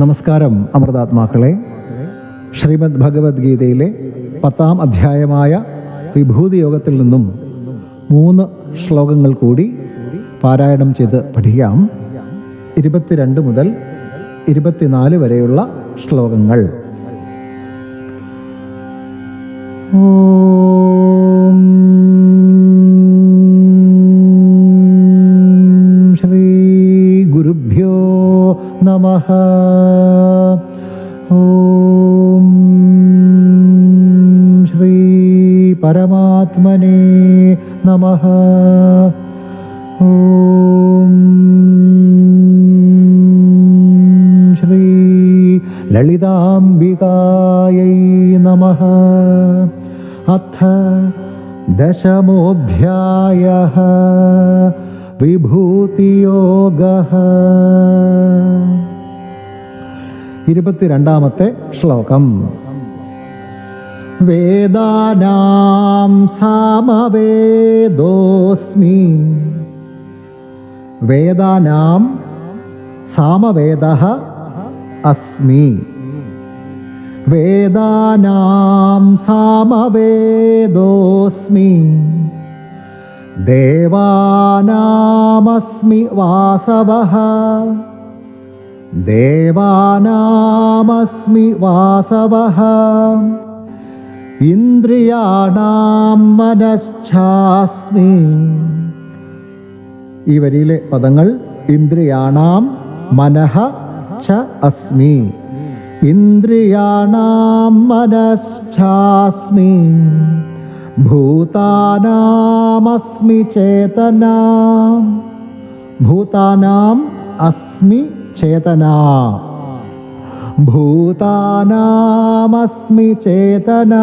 നമസ്കാരം അമൃതാത്മാക്കളെ. ശ്രീമദ് ഭഗവത്ഗീതയിലെ പത്താം അധ്യായമായ വിഭൂതി യോഗത്തിൽ നിന്നും മൂന്ന് ശ്ലോകങ്ങൾ കൂടി പാരായണം ചെയ്ത് പഠിക്കാം. ഇരുപത്തിരണ്ട് മുതൽ ഇരുപത്തിനാല് വരെയുള്ള ശ്ലോകങ്ങൾ. ഓം स्वाहा ॐ श्री ललिताम्बिकायै नमः अथ दशमोऽध्यायः വിഭൂതിയോഗ ഇരുപത്തിരണ്ടാമത്തെ ശ്ലോകം വേദാനാം സാമവേദോസ്മി. വേദാനാം സാമവേദ അസ്മി. വേദാനാം സാമവേദോസ്മി. ദേവാനാമസ്മി വാസവ. ദേവാനാമസ്മി വാസവഃ. ഇന്ദ്രിയാണാം മനശ്ചാസ്മി ഈ വരിയിലെ പദങ്ങൾ ഇന്ദ്രിയാണാം മനഃ ച അസ്മി. ഇന്ദ്രിയാണാം മനശ്ചാസ്മി ഭൂതാനാമസ്മി ചേതന. ഭൂതാനാം അസ്മി ചേതന. ഭൂതാനാമസ്മി ചേതന.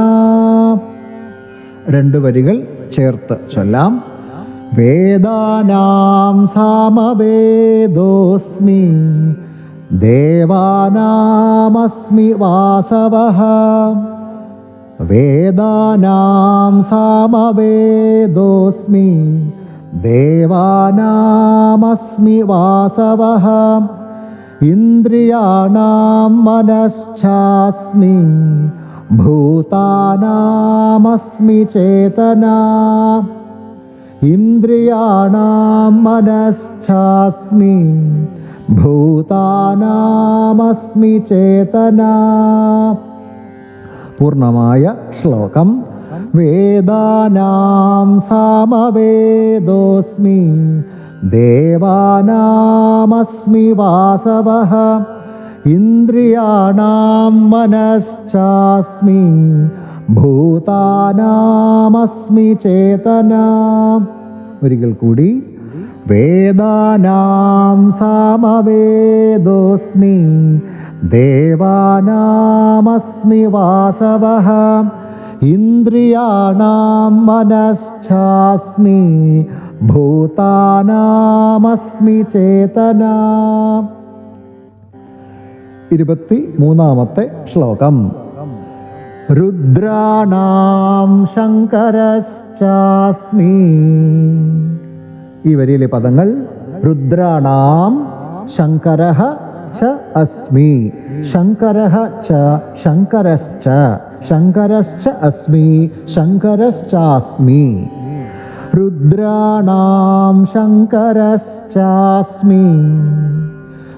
രണ്ട് വരികൾ ചേർത്ത് ചൊല്ലാം. വേദാനാം സാമവേദോസ്മി. ദേവാനാമസ്മി വാസവ. വേദാനാം സാമവേദോസ്മി. ദേവാനാമസ്മി വാസവഃ. ഇന്ദ്രിയാണാം മനശ്ചാസ്മി ഭൂതാനാമസ്മി ചേതന. ഇന്ദ്രിയാണാം മനശ്ചാസ്മി ഭൂതാനാമസ്മി ചേതന. പൂർണമായ ശ്ലോകം. വേദാനാം സാമവേദോസ്മി ദേവാനാമസ്മി വാസവഃ ഇന്ദ്രിയാണാം മനശ്ചാസ്മി ഭൂതാനാമസ്മി ചേതന. ഒരിക്കൽ കൂടി വേദാനാം സാമവേദോസ്മി ദേവാനാമസ്മി വാസവഃ ഇന്ദ്രിയാണാം മനശ്ചാസ്മി ഭൂതാനാമസ്മി ചേതന. ഇരുപത്തി മൂന്നാമത്തെ ശ്ലോകം. രുദ്രാണാം ശങ്കരശ്ചാസ്മി. ഈ വരിയിലെ പദങ്ങൾ രുദ്രാണാം ശങ്കര ച അസ്മി. ശങ്കര ച ശങ്കരശ്ച ശങ്കരശ്ച അസ്മി ശങ്കരശ്ചാസ്മി. രുദ്രാണാം ശങ്കരശ്ചാസ്മി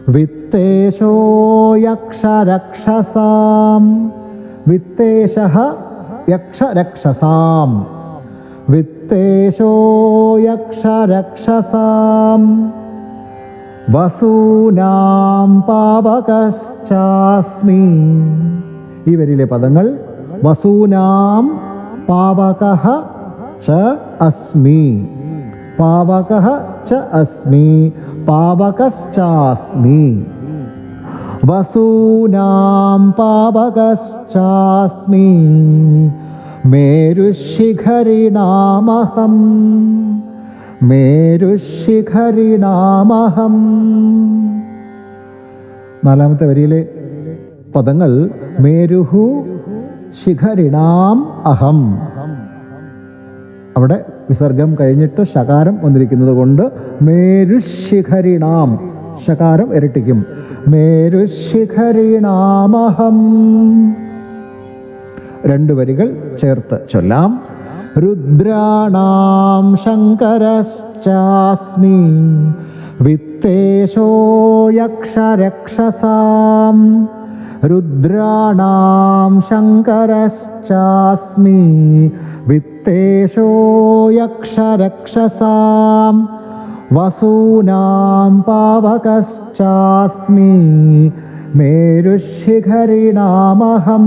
വിത്തേശോ യക്ഷരക്ഷസാം വിത്തേശ യക്ഷരക്ഷസാം വിത്തേശോ യക്ഷരക്ഷസാം വസൂനാം പാവകശ്ചാസ്മി ഈ വരിയിലെ പദങ്ങൾ വസൂനാം പാവക ച അസ്മി. പാവക ച അസ്മി. പാവകശ്ചാസ്മി. വസൂനാം പാവകശ്ചാസ്മി. മേരുശിഖരിണാമഹം. മേരുശിഖരിണാമഹം. നാലാമത്തെ വരിയിലെ പദങ്ങൾ മേരുഹു ശിഖരിണാം അഹം. അവിടെ വിസർഗം കഴിഞ്ഞിട്ട് ശകാരം വന്നിരിക്കുന്നത് കൊണ്ട് മേരുശിഖരിണാം ശകാരം ഇരട്ടിക്കും. മേരുശിഖരിണാമഹം. രണ്ട് വരികൾ ചേർത്ത് ചൊല്ലാം. രുദ്രാണാം ശങ്കരശ്ചാസ്മി. വിത്തേശോ യക്ഷരക്ഷസാം രുദ്രാണാം ശങ്കരശ്ചാസ്മി വിത്തേശോ യക്ഷരക്ഷസാം വസൂനാം പാവകശ്ചാസ്മി മേരുശിഖരിണാമഹം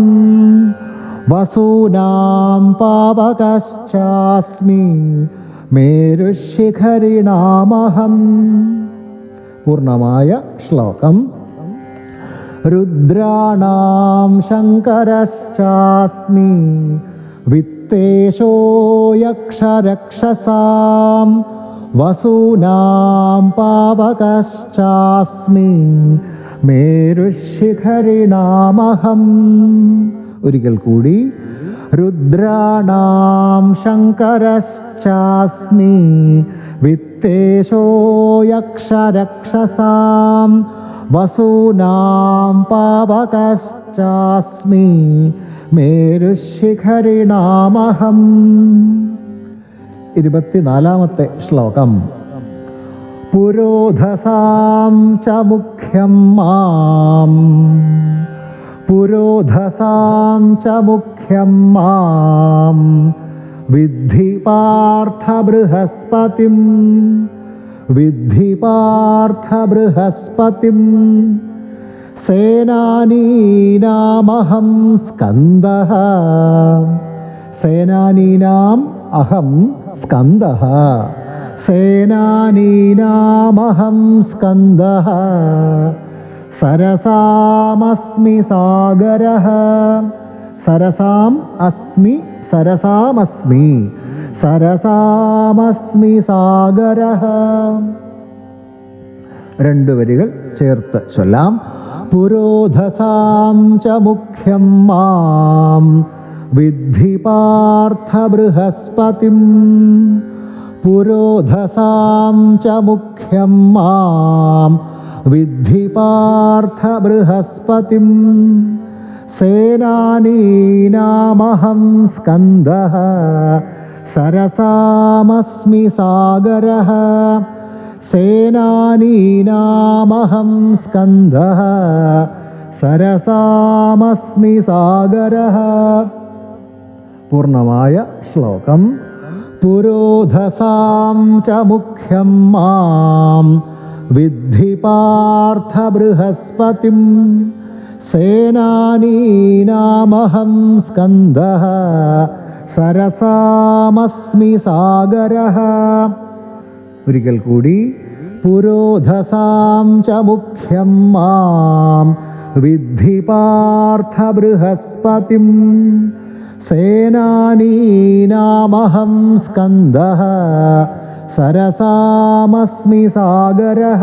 വസൂനാം പാവകശ്ചാസ്മി മേരുശിഖരിണാമഹം പൂർണമായ ശ്ലോകം രുദ്രാണാം ശങ്കരശ്ചാസ്മി വിത്തേശോ യക്ഷരക്ഷസാം വസൂനാം പാവകശ്ചാസ്മി മേരുശിഖരിണാമഹം. ഒരിക്കൽ കൂടി രുദ്രാണാം ശങ്കരശ്ചാസ്മി വിത്തേശോ യക്ഷരക്ഷസാം വസൂനാം പാവകശ്ചാസ്മി മേരുശിഖരിണാമഹം. ഇരുപത്തിനാലാമത്തെ ശ്ലോകം. പുരോധസാം ച മുഖ്യം മാം. പുരോധസാം ച മുഖ്യം മാം. വിദ്ധി പാർത്ഥ ബൃഹസ്പതിം. വിദ്ധി പാർത്ഥ ബൃഹസ്പതിം സേനാനീനാമഹം സ്കന്ദ സേനാനീനാം അഹം സ്കന്ദ സേനാനീനാമഹം സ്കന്ദ സരസാമസ്മി സാഗര സരസാം അസ്മി സരസാമസ്മി. സരസാമസ്മി സാഗര. രണ്ടു വരികൾ ചേർത്ത് ചൊല്ലാം. പുരോധസാം ച മുഖ്യം മാം. വിദ്ധി പാർത്ഥ ബൃഹസ്പതിം. പുരോധസാം ച മുഖ്യം മാം. വിദ്ധി പാർത്ഥ ബൃഹസ്പതിം. സേനാനീനാമഹം സ്കന്ദഃ സരസാമസ്മി സാഗരഃ സേനാനീനാമഹം സ്കന്ദഃ സരസാമസ്മി सागरः പൂർണമായ ശ്ലോകം. പുരോധസാം ച മുഖ്യം മാം വിദ്ധി പാർത്ഥ ബൃഹസ്പതിം. സേനാനീനാമഹം സ്കന്ധ സരസാമസ്മി സാഗര ഒരിക്കൽ കൂടി പുരോധസാം ച മുഖ്യം മാം വിദ്ധി പാർത്ഥ ബൃഹസ്പതിം സേനാനീനാമഹം സ്കന്ധ സരസാമസ്മി സാഗരഃ।